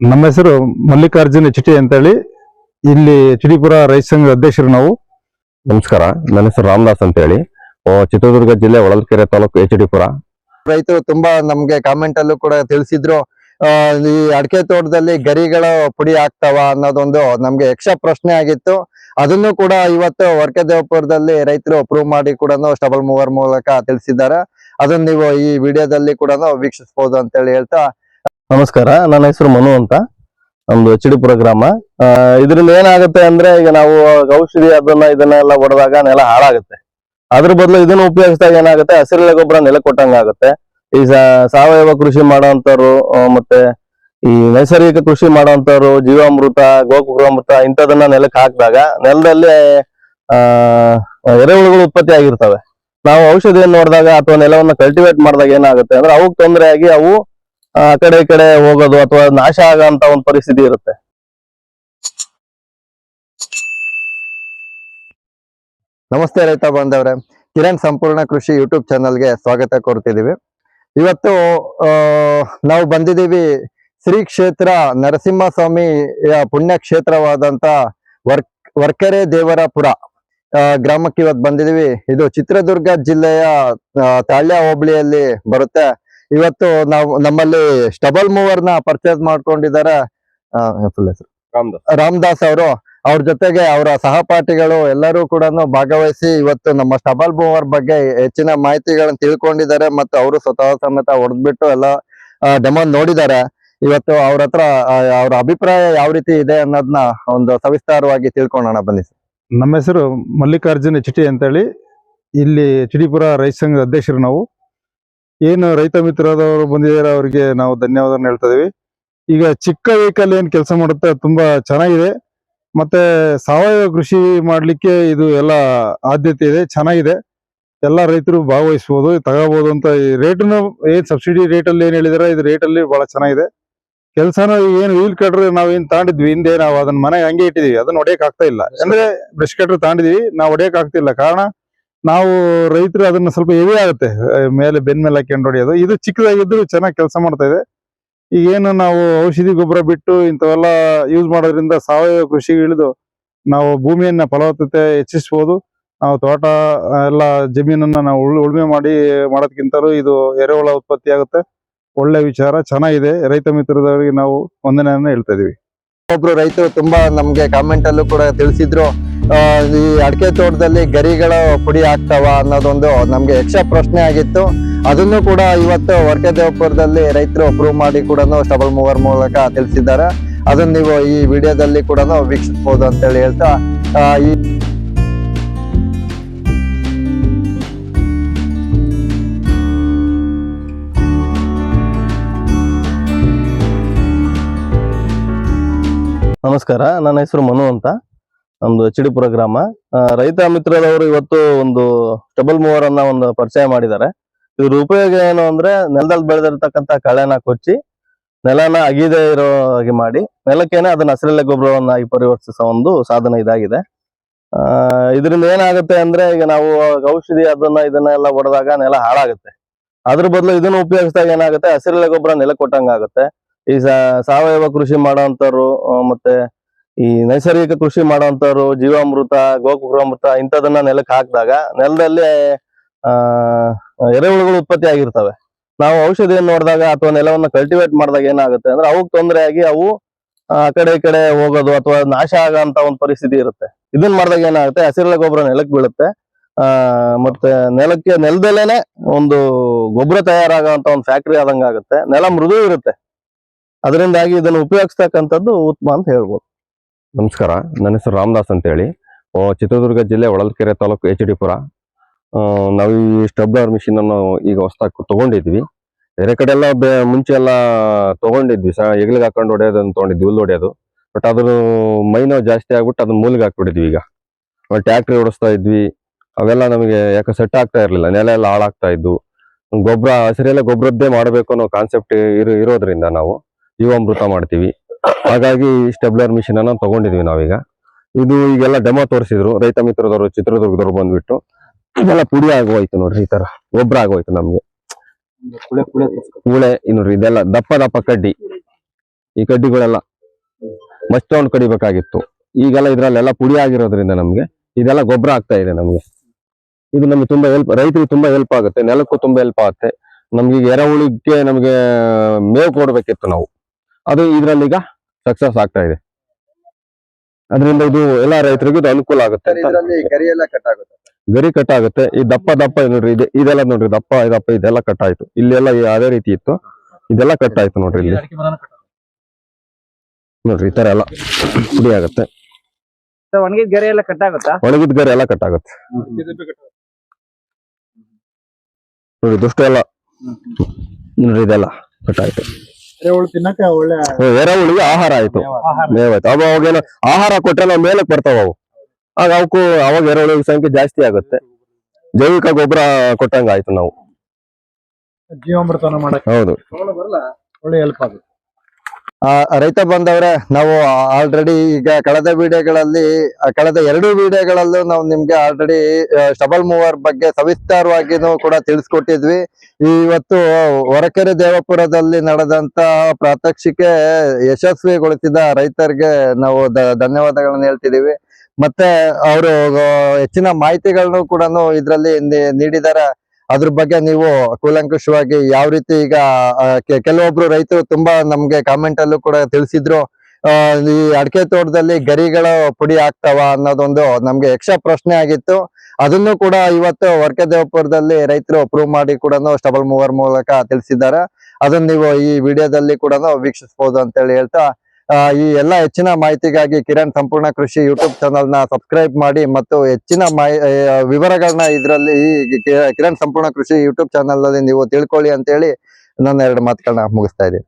ನಮ್ಮ ಹೆಸರು ಮಲ್ಲಿಕಾರ್ಜುನ ಚಿಟಿ ಅಂತೇಳಿ. ಇಲ್ಲಿ ಚಿಡಿಪುರ ರೈತ ಸಂಘದ ಅಧ್ಯಕ್ಷರು ನಾವು. ನಮಸ್ಕಾರ ನನ್ನ ಹೆಸರು ರಾಮದಾಸ್ ಅಂತ ಹೇಳಿ ಚಿತ್ರದುರ್ಗ ಜಿಲ್ಲೆ ಒಳಲ್ಕೆರೆ ತಾಲೂಕು ಎಚ್ ಡಿಪುರ ರೈತರು ತುಂಬಾ ನಮ್ಗೆ ಕಾಮೆಂಟ್ ಅಲ್ಲೂ ಕೂಡ ತಿಳಿಸಿದ್ರು. ಈ ಅಡಿಕೆ ತೋಟದಲ್ಲಿ ಗರಿಗಳ ಪುಡಿ ಆಗ್ತಾವ ಅನ್ನೋದೊಂದು ನಮ್ಗೆ ಯಕ್ಷ ಪ್ರಶ್ನೆ ಆಗಿತ್ತು. ಅದನ್ನು ಕೂಡ ಇವತ್ತು ವರ್ಕದೇವಪುರದಲ್ಲಿ ರೈತರು ಅಪ್ರೂವ್ ಮಾಡಿ ಕೂಡ ಸ್ಟಬಲ್ ಮೂವರ್ ಮೂಲಕ ತಿಳಿಸಿದ್ದಾರೆ. ಅದನ್ನ ನೀವು ಈ ವಿಡಿಯೋದಲ್ಲಿ ಕೂಡ ವೀಕ್ಷಿಸಬಹುದು ಅಂತ ಹೇಳಿ ಹೇಳ್ತಾ ನಮಸ್ಕಾರ, ನನ್ನ ಹೆಸರು ಮನು ಅಂತ. ನಮ್ದು ಎಚ್ ಡಿ ಪುರ ಗ್ರಾಮ ಇದರಿಂದ ಏನಾಗುತ್ತೆ ಅಂದ್ರೆ ಈಗ ನಾವು ಔಷಧಿ, ಅದನ್ನ, ಇದನ್ನೆಲ್ಲ ಹೊಡೆದಾಗ ನೆಲ ಹಾಳಾಗುತ್ತೆ. ಅದ್ರ ಬದಲು ಇದನ್ನ ಉಪಯೋಗಿಸಿದಾಗ ಏನಾಗುತ್ತೆ, ಹಸಿರೆಲೆ ಗೊಬ್ಬರ ನೆಲ ಕೊಟ್ಟಂಗಾಗುತ್ತೆ ಈ ಸಾವಯವ ಕೃಷಿ ಮಾಡೋಂಥವ್ರು ಮತ್ತೆ ಈ ನೈಸರ್ಗಿಕ ಕೃಷಿ ಮಾಡೋಂಥವ್ರು ಜೀವಾಮೃತ ಗೋಕುಮೃತ ಇಂಥದನ್ನ ನೆಲಕ್ಕೆ ಹಾಕಿದಾಗ ನೆಲದಲ್ಲಿ, ಆ, ಎರೆಹುಳುಗಳು ಉತ್ಪತ್ತಿ ಆಗಿರ್ತವೆ. ನಾವು ಔಷಧಿಯನ್ನು ನೋಡಿದಾಗ ಅಥವಾ ನೆಲವನ್ನ ಕಲ್ಟಿವೇಟ್ ಮಾಡಿದಾಗ ಏನಾಗುತ್ತೆ ಅಂದ್ರೆ ಅವು ತೊಂದರೆ ಅವು ಆ, ಕಡೆ ಈ ಕಡೆ ಹೋಗೋದು ಅಥವಾ ನಾಶ ಆಗಂತ ಒಂದು ಪರಿಸ್ಥಿತಿ ಇರುತ್ತೆ. ನಮಸ್ತೆ ರೈತ ಬಾಂಧವ್ರೆ. ಕಿರಣ್ ಸಂಪೂರ್ಣ ಕೃಷಿ ಯೂಟ್ಯೂಬ್ ಚಾನಲ್ಗೆ ಸ್ವಾಗತ ಕೋರ್ತಿದೀವಿ ಇವತ್ತು ನಾವು ಬಂದಿದ್ದೀವಿ ಶ್ರೀ ಕ್ಷೇತ್ರ ಪುಣ್ಯ ಕ್ಷೇತ್ರವಾದಂತ ವರ್, ವರ್ಕೆರೆ ದೇವರಪುರ ಗ್ರಾಮಕ್ಕೆ ಇವತ್ತು ಬಂದಿದ್ದೀವಿ. ಇದು ಚಿತ್ರದುರ್ಗ ಜಿಲ್ಲೆಯ ತಾಳ್ಯ ಹೋಬಳಿಯಲ್ಲಿ ಬರುತ್ತೆ. ಇವತ್ತು ನಾವು ನಮ್ಮಲ್ಲಿ ಸ್ಟಬಲ್ ಮೂವರ್ನ ಪರ್ಚೇಸ್ ಮಾಡ್ಕೊಂಡಿದ್ದಾರೆ ರಾಮದಾಸ್. ರಾಮದಾಸ್ ಅವರು. ಅವ್ರ ಜೊತೆಗೆ ಅವರ ಸಹಪಾಠಿಗಳು ಎಲ್ಲರೂ ಕೂಡ ಭಾಗವಹಿಸಿ ಇವತ್ತು ನಮ್ಮ ಸ್ಟಬಲ್ ಮೂವರ್ ಬಗ್ಗೆ ಹೆಚ್ಚಿನ ಮಾಹಿತಿಗಳನ್ನ ತಿಳ್ಕೊಂಡಿದ್ದಾರೆ ಮತ್ತು ಅವರು ಸ್ವತಃ ಸಮೇತ ಹೊಡೆದ್ಬಿಟ್ಟು ಎಲ್ಲ ಡೆಮೋ ನೋಡಿದ್ದಾರೆ. ಇವತ್ತು ಅವ್ರ ಹತ್ರ ಅವ್ರ ಅಭಿಪ್ರಾಯ ಯಾವ ರೀತಿ ಇದೆ ಅನ್ನೋದನ್ನ ಒಂದು ಸವಿಸ್ತಾರವಾಗಿ ತಿಳ್ಕೊಳ್ಳೋಣ ಬನ್ನಿ ಸರ್. ನಮ್ಮ ಹೆಸರು ಮಲ್ಲಿಕಾರ್ಜುನ ಚಿಟಿ ಅಂತೇಳಿ. ಇಲ್ಲಿ ಚಿಡಿಪುರ ರೈತ ಸಂಘದ ಅಧ್ಯಕ್ಷರು ನಾವು. ಏನು ರೈತ ಮಿತ್ರದವರು ಬಂದಿದ್ದಾರೆ, ಅವರಿಗೆ ನಾವು ಧನ್ಯವಾದ ಹೇಳ್ತಾ ಇದೀವಿ. ಈಗ ಚಿಕ್ಕ ವೆಹಿಕಲ್ ಏನ್ ಕೆಲಸ ಮಾಡುತ್ತೆ, ತುಂಬಾ ಚೆನ್ನಾಗಿದೆ. ಮತ್ತೆ ಸಾವಯವ ಕೃಷಿ ಮಾಡಲಿಕ್ಕೆ ಇದು ಎಲ್ಲ ಆದ್ಯತೆ ಇದೆ, ಚೆನ್ನಾಗಿದೆ. ಎಲ್ಲ ರೈತರು ಭಾಗವಹಿಸಬಹುದು ತಗೋಬಹುದು ಅಂತ ಈ ರೇಟ್ನು ಏನ್ ಸಬ್ಸಿಡಿ ರೇಟ್ ಅಲ್ಲಿ ಏನ್ ಹೇಳಿದಾರೆ, ಇದು ರೇಟ್ ಅಲ್ಲಿ ಬಹಳ ಚೆನ್ನಾಗಿದೆ. ಕೆಲಸನ ಏನು ವೀಲ್ ಕಟ್ರೆ ನಾವ್ ಏನ್ ತಾಂಡಿದ್ವಿ, ಹಿಂದೆ ನಾವು ಅದನ್ನ ಮನೆಗೆ ಹಂಗೆ ಇಟ್ಟಿದೀವಿ, ಅದನ್ನ ಒಡೆಯಕ್ ಆಗ್ತಾ ಇಲ್ಲ. ಅಂದ್ರೆ ಬ್ರಷ್ ಕಟ್ರ್ ತಾಂಡಿದೀವಿ, ನಾವು ಒಡೆಯಕ್ ಆಗ್ತಿಲ್ಲ. ಕಾರಣ ನಾವು ರೈತರು ಅದನ್ನ ಸ್ವಲ್ಪ ಹೆವಿ ಆಗುತ್ತೆ. ಮೇಲೆ ಬೆನ್ ಮೇಲೆ ಹಾಕೊಂಡು ಹೊಡೆಯೋದು. ಇದು ಚಿಕ್ಕದಾಗಿದ್ರು ಚೆನ್ನಾಗಿ ಕೆಲಸ ಮಾಡ್ತಾ ಇದೆ. ಈಗ ಏನು ನಾವು ಔಷಧಿ ಗೊಬ್ಬರ ಬಿಟ್ಟು ಇಂಥವೆಲ್ಲ ಯೂಸ್ ಮಾಡೋದ್ರಿಂದ ಸಾವಯವ ಕೃಷಿಗೆ ಇಳಿದು ನಾವು ಭೂಮಿಯನ್ನ ಫಲವತ್ತತೆ ಹೆಚ್ಚಿಸಬಹುದು ನಾವು ತೋಟ ಎಲ್ಲ ಜಮೀನನ್ನ ನಾವು ಉಳುಮೆ ಮಾಡಿ ಮಾಡೋದಕ್ಕಿಂತಲೂ ಇದು ಎರೆಹುಳ ಉತ್ಪತ್ತಿ ಆಗುತ್ತೆ ಒಳ್ಳೆ ವಿಚಾರ, ಚೆನ್ನಾಗಿದೆ. ರೈತ ಮಿತ್ರದವರಿಗೆ ನಾವು ವಂದನೆಯನ್ನ ಹೇಳ್ತಾ ಇದೀವಿ. ಒಬ್ರು ರೈತರು ತುಂಬಾ ನಮ್ಗೆ ಕಾಮೆಂಟ್ ಅಲ್ಲೂ ಕೂಡ ತಿಳಿಸಿದ್ರು. ಈ ಅಡಿಕೆ ತೋಟದಲ್ಲಿ ಗರಿಗಳ ಪುಡಿ ಆಗ್ತಾವ ಅನ್ನೋದೊಂದು ನಮ್ಗೆ ಯಕ್ಷ ಪ್ರಶ್ನೆ ಆಗಿತ್ತು. ಅದನ್ನು ಕೂಡ ಇವತ್ತು ವರ್ಕದೇವಪುರದಲ್ಲಿ ರೈತರು ಪ್ರೂವ್ ಮಾಡಿ ಕೂಡ ಸ್ಟಬಲ್ ಮೂವರ್ ಮೂಲಕ ತಿಳಿಸಿದ್ದಾರೆ. ಅದನ್ನ ನೀವು ಈ ವಿಡಿಯೋದಲ್ಲಿ ಕೂಡ ವೀಕ್ಷಿಸಬಹುದು ಅಂತ ಹೇಳಿ ಹೇಳ್ತಾ ಈ ನಮಸ್ಕಾರ, ನನ್ನ ಹೆಸರು ಮನು ಅಂತ. ನಮ್ದು ಎಚ್ ಡಿ ಪ್ರೋಗ್ರಾಮ ರೈತ ಮಿತ್ರದವರು ಇವತ್ತು ಒಂದು ಸ್ಟಬಲ್ ಮೂವರ್ ಅನ್ನ ಒಂದು ಪರಿಚಯ ಮಾಡಿದ್ದಾರೆ. ಇದ್ರ ಉಪಯೋಗ ಏನು ಅಂದ್ರೆ ನೆಲದಲ್ಲಿ ಬೆಳೆದಿರತಕ್ಕಂತ ಕಳೆನ ಕೊಚ್ಚಿ ನೆಲನ ಅಗಿದೇ ಇರೋ ಹಾಗೆ ಮಾಡಿ ನೆಲಕ್ಕೇನೆ ಅದನ್ನ ಹಸಿರೆಲೆ ಗೊಬ್ಬರವನ್ನಾಗಿ ಪರಿವರ್ತಿಸೋ ಒಂದು ಸಾಧನ ಇದಾಗಿದೆ. ಆ, ಇದರಿಂದ ಏನಾಗುತ್ತೆ ಅಂದ್ರೆ ಈಗ ನಾವು ಔಷಧಿ ಅದನ್ನ ಇದನ್ನೆಲ್ಲ ಹೊಡೆದಾಗ ನೆಲ ಹಾಳಾಗುತ್ತೆ. ಅದ್ರ ಬದಲು ಇದನ್ನ ಉಪಯೋಗಿಸಿದಾಗ ಏನಾಗುತ್ತೆ? ಹಸಿರೆಲೆ ಗೊಬ್ಬರ ನೆಲ ಕೊಟ್ಟಂಗಾಗುತ್ತೆ ಈ ಸಾವಯವ ಕೃಷಿ ಮಾಡೋಂಥವ್ರು ಆ, ಮತ್ತೆ ಈ ನೈಸರ್ಗಿಕ ಕೃಷಿ ಮಾಡೋಂಥವ್ರು ಜೀವಾಮೃತ ಗೋಕುಗ್ರಾಮೃತ ಇಂಥದನ್ನ ನೆಲಕ್ಕೆ ಹಾಕಿದಾಗ ನೆಲದಲ್ಲಿ ಆ ಎರೆಹುಳುಗಳು ಉತ್ಪತ್ತಿ ಆಗಿರ್ತವೆ. ನಾವು ಔಷಧಿಯನ್ನು ನೋಡಿದಾಗ ಅಥವಾ ನೆಲವನ್ನ ಕಲ್ಟಿವೇಟ್ ಮಾಡಿದಾಗ ಏನಾಗುತ್ತೆ ಅಂದ್ರೆ ಅವು ತೊಂದರೆ ಆಗಿ ಅವು ಆ ಕಡೆ ಈ ಕಡೆ ಹೋಗೋದು ಅಥವಾ ನಾಶ ಆಗಂತ ಒಂದು ಪರಿಸ್ಥಿತಿ ಇರುತ್ತೆ. ಇದನ್ನ ಮಾಡಿದಾಗ ಏನಾಗುತ್ತೆ ಹಸಿರೆಲೆ ಗೊಬ್ಬರ ನೆಲಕ್ಕೆ ಬೀಳುತ್ತೆ. ಆ ಮತ್ತೆ ನೆಲಕ್ಕೆ ನೆಲದಲ್ಲೇನೆ ಒಂದು ಗೊಬ್ಬರ ತಯಾರಾಗಂತ ಒಂದು ಫ್ಯಾಕ್ಟರಿ ಆದಂಗ ಆಗುತ್ತೆ ನೆಲ ಮೃದು ಇರುತ್ತೆ. ಅದರಿಂದಾಗಿ ಇದನ್ನು ಉಪಯೋಗಿಸ್ತಕ್ಕಂಥದ್ದು ಉತ್ತಮ ಅಂತ ಹೇಳ್ಬೋದು. ನಮಸ್ಕಾರ, ನನ್ನ ಹೆಸರು ರಾಮದಾಸ್ ಅಂತ ಹೇಳಿ ಚಿತ್ರದುರ್ಗ ಜಿಲ್ಲೆ ಹೊಳಲ್ಕೆರೆ ತಾಲೂಕು ಎಚ್ ಡಿ ಪುರ. ನಾವು ಈ ಸ್ಟಬ್ಲರ್ ಮಿಷಿನ್ ಅನ್ನು ಈಗ ಹೊಸದಾಗಿ ತಗೊಂಡಿದ್ವಿ. ಬೇರೆ ಕಡೆ ಎಲ್ಲ ಮುಂಚೆ ಎಲ್ಲ ತಗೊಂಡಿದ್ವಿ. ಸ ಹೆಗ್ಲಿಗೆ ಹಾಕೊಂಡು ಹೊಡೆಯೋದನ್ನು ತಗೊಂಡಿದ್ವಿ ಹುಲ್ಲು ಹೊಡೆಯೋದು. ಬಟ್ ಅದ್ರ ಮೈನೋ ಜಾಸ್ತಿ ಆಗ್ಬಿಟ್ಟು ಅದನ್ನ ಮೂಲಿಗೆ ಹಾಕ್ಬಿಟ್ಟಿದ್ವಿ ಈಗ. ಟ್ಯಾಕ್ಟ್ರಿ ಓಡಿಸ್ತಾ ಇದ್ವಿ. ಅವೆಲ್ಲ ನಮಗೆ ಯಾಕೆ ಸೆಟ್ ಆಗ್ತಾ ಇರಲಿಲ್ಲ. ನೆಲ ಎಲ್ಲ ಹಾಳಾಗ್ತಾ ಇದ್ವು ಗೊಬ್ಬರ ಹಸಿರೆಲ್ಲ ಗೊಬ್ಬರದ್ದೇ ಮಾಡಬೇಕು ಅನ್ನೋ ಕಾನ್ಸೆಪ್ಟ್ ಇರೋ, ಇರೋದ್ರಿಂದ ನಾವು. ಜೀವಾಮೃತ ಮಾಡ್ತೀವಿ. ಹಾಗಾಗಿ ಸ್ಟೆಬ್ಲರ್ ಮಿಷಿನ್ ಅನ್ನ ತಗೊಂಡಿದ್ವಿ ನಾವೀಗ. ಇದು ಈಗೆಲ್ಲ ಡೆಮೋ ತೋರಿಸಿದ್ರು. ರೈತ ಮಿತ್ರದವರು, ಚಿತ್ರದುರ್ಗದವ್ರು ಬಂದ್ಬಿಟ್ಟು. ಇದೆಲ್ಲ ಪುಡಿ ಆಗೋಯ್ತು ನೋಡ್ರಿ ಈ ತರ. ಗೊಬ್ಬರ ಆಗೋಯ್ತು ನಮ್ಗೆ. ಕೂಳೆ ನೋಡ್ರಿ ಇದೆಲ್ಲ ದಪ್ಪ ದಪ್ಪ ಕಡ್ಡಿ. ಈ ಕಡ್ಡಿಗಳೆಲ್ಲ ಮಸ್ಟ್ ತಗೊಂಡು ಕಡಿಬೇಕಾಗಿತ್ತು. ಈಗೆಲ್ಲ ಇದ್ರಲ್ಲೆಲ್ಲ ಪುಡಿ ಆಗಿರೋದ್ರಿಂದ ನಮ್ಗೆ ಇದೆಲ್ಲ ಗೊಬ್ಬರ ಆಗ್ತಾ ಇದೆ ನಮ್ಗೆ. ಇದು ನಮ್ಗೆ ತುಂಬಾ ಹೆಲ್ಪ್ ರೈತರಿಗೆ ತುಂಬಾ ಹೆಲ್ಪ್ ಆಗುತ್ತೆ. ನೆಲಕ್ಕೂ ತುಂಬಾ ಹೆಲ್ಪ್ ಆಗುತ್ತೆ. ನಮ್ಗೆ ಎರೆಹುಳಿಗೆ ನಮ್ಗೆ ಮೇವು ಕೊಡ್ಬೇಕಿತ್ತು ನಾವು. ಅದು ಇದ್ರಲ್ಲಿ ಈಗ ಸಕ್ಸಸ್ ಆಗ್ತಾ ಇದೆ. ಅದರಿಂದ ಇದು ಎಲ್ಲಾ ರೈತರಿಗೂ ಇದು ಅನುಕೂಲ ಆಗುತ್ತೆ ಗರಿ ಎಲ್ಲ ಕಟ್ ಆಗುತ್ತೆ. ಗರಿ ಕಟ್ ಆಗುತ್ತೆ. ಈ ದಪ್ಪ ದಪ್ಪ ಇದೆ ನೋಡ್ರಿ ಇದೆ ಇದೆಲ್ಲ ನೋಡ್ರಿ ದಪ್ಪ ದಪ್ಪ ಇದೆಲ್ಲ ಕಟ್ ಆಯ್ತು. ಇಲ್ಲೆಲ್ಲ ಅದೇ ರೀತಿ ಇತ್ತು. ಇದೆಲ್ಲ ಕಟ್ ಆಯ್ತು ನೋಡ್ರಿ ಇಲ್ಲಿ. ನೋಡ್ರಿ ಈ ತರ ಎಲ್ಲ ಪುಡಿ ಆಗುತ್ತೆ. ಒಣಗಿದ ಗರಿ ಎಲ್ಲ ಕಟ್ ಆಗುತ್ತಾ? ಒಣಗಿದ ಗರಿ ಎಲ್ಲ ಕಟ್ ಆಗುತ್ತೆ. ನೋಡಿ ದುಷ್ಟ ಎಲ್ಲ. ನೋಡ್ರಿ ಇದೆಲ್ಲ ಕಟ್ ಆಯ್ತು. ಒಳ್ಳೆ ಎರೆಹುಳಿಗೆ ಆಹಾರ ಆಯ್ತು. ಮೇವಾಯ್ತು ಅವಾಗ ಅವಾಗೇನೋ ಆಹಾರ ಕೊಟ್ರೆ ನಾವು ಮೇಲಕ್ಕೆ ಬರ್ತಾವ ಅವು. ಆಗ ಅವಕ್ಕೂ ಅವಾಗ ಎರೆಹುಳಿ ಸಂಖ್ಯೆ ಜಾಸ್ತಿ ಆಗುತ್ತೆ. ಜೈವಿಕ ಗೊಬ್ಬರ ಕೊಟ್ಟಂಗ ಆಯ್ತು ನಾವು. ಜೀವಾಮೃತನ ಮಾಡಕ್ ಹೌದು. ಒಳ್ಳೆ ಹೆಲ್ಪ್ ಆಗುತ್ತೆ. ರೈತ ಬಂದವ್ರೆ, ನಾವು ಆಲ್ರೆಡಿ ಈಗ ಕಳೆದ ವಿಡಿಯೋಗಳಲ್ಲಿ ಕಳೆದ ಎರಡು ವಿಡಿಯೋಗಳಲ್ಲೂ ನಾವು ನಿಮ್ಗೆ ಆಲ್ರೆಡಿ ಸ್ಟಬಲ್ ಮೂವರ್ ಬಗ್ಗೆ ಸವಿಸ್ತಾರವಾಗಿನೂ ಕೂಡ ತಿಳಿಸ್ಕೊಟ್ಟಿದ್ವಿ. ಇವತ್ತು ಹೊರಕೆರೆ ದೇವಪುರದಲ್ಲಿ ನಡೆದಂತ ಪ್ರಾತ್ಯಕ್ಷಿಕೆ ಯಶಸ್ವಿಗೊಳಿಸಿದ ರೈತರಿಗೆ ನಾವು ಧನ್ಯವಾದಗಳನ್ನ ಹೇಳ್ತಿದೀವಿ. ಮತ್ತೆ ಅವರು ಹೆಚ್ಚಿನ ಮಾಹಿತಿಗಳನ್ನು ಕೂಡ ಇದರಲ್ಲಿ ನೀಡಿದ್ದಾರೆ ಅದ್ರ ಬಗ್ಗೆ ನೀವು ಕೂಲಂಕುಷವಾಗಿ ಯಾವ ರೀತಿ ಈಗ ಕೆಲವೊಬ್ರು ರೈತರು ತುಂಬಾ ನಮ್ಗೆ ಕಾಮೆಂಟ್ ಅಲ್ಲೂ ಕೂಡ ತಿಳಿಸಿದ್ರು. ಈ ಅಡಿಕೆ ತೋಟದಲ್ಲಿ ಗರಿಗಳ ಪುಡಿ ಆಗ್ತಾವ ಅನ್ನೋದೊಂದು ನಮ್ಗೆ ಯಕ್ಷ ಪ್ರಶ್ನೆ ಆಗಿತ್ತು. ಅದನ್ನು ಕೂಡ ಇವತ್ತು ವರ್ಕದೇವಪುರದಲ್ಲಿ ರೈತರು ಪ್ರೂವ್ ಮಾಡಿ ಕೂಡ ಸ್ಟಬಲ್ ಮೂವರ್ ಮೂಲಕ ತಿಳಿಸಿದ್ದಾರೆ. ಅದನ್ನ ನೀವು ಈ ವಿಡಿಯೋದಲ್ಲಿ ಕೂಡ ವೀಕ್ಷಿಸಬಹುದು ಅಂತ ಹೇಳಿ ಹೇಳ್ತಾ ಈ ಎಲ್ಲಾ ಹೆಚ್ಚಿನ ಮಾಹಿತಿಗಾಗಿ ಕಿರಣ್ ಸಂಪೂರ್ಣ ಕೃಷಿ ಯೂಟ್ಯೂಬ್ ಚಾನಲ್ನ ಸಬ್ಸ್ಕ್ರೈಬ್ ಮಾಡಿ ಮತ್ತು ಹೆಚ್ಚಿನ ವಿವರಗಳನ್ನ ಇದರಲ್ಲಿ ಈ ಕಿರಣ್ ಸಂಪೂರ್ಣ ಕೃಷಿ ಯೂಟ್ಯೂಬ್ ಚಾನಲ್ನಲ್ಲಿ ನೀವು ತಿಳ್ಕೊಳ್ಳಿ ಅಂತ ಹೇಳಿ ನನ್ನ ಎರಡು ಮಾತುಗಳನ್ನ ಮುಗಿಸ್ತಾ ಇದ್ದೀನಿ.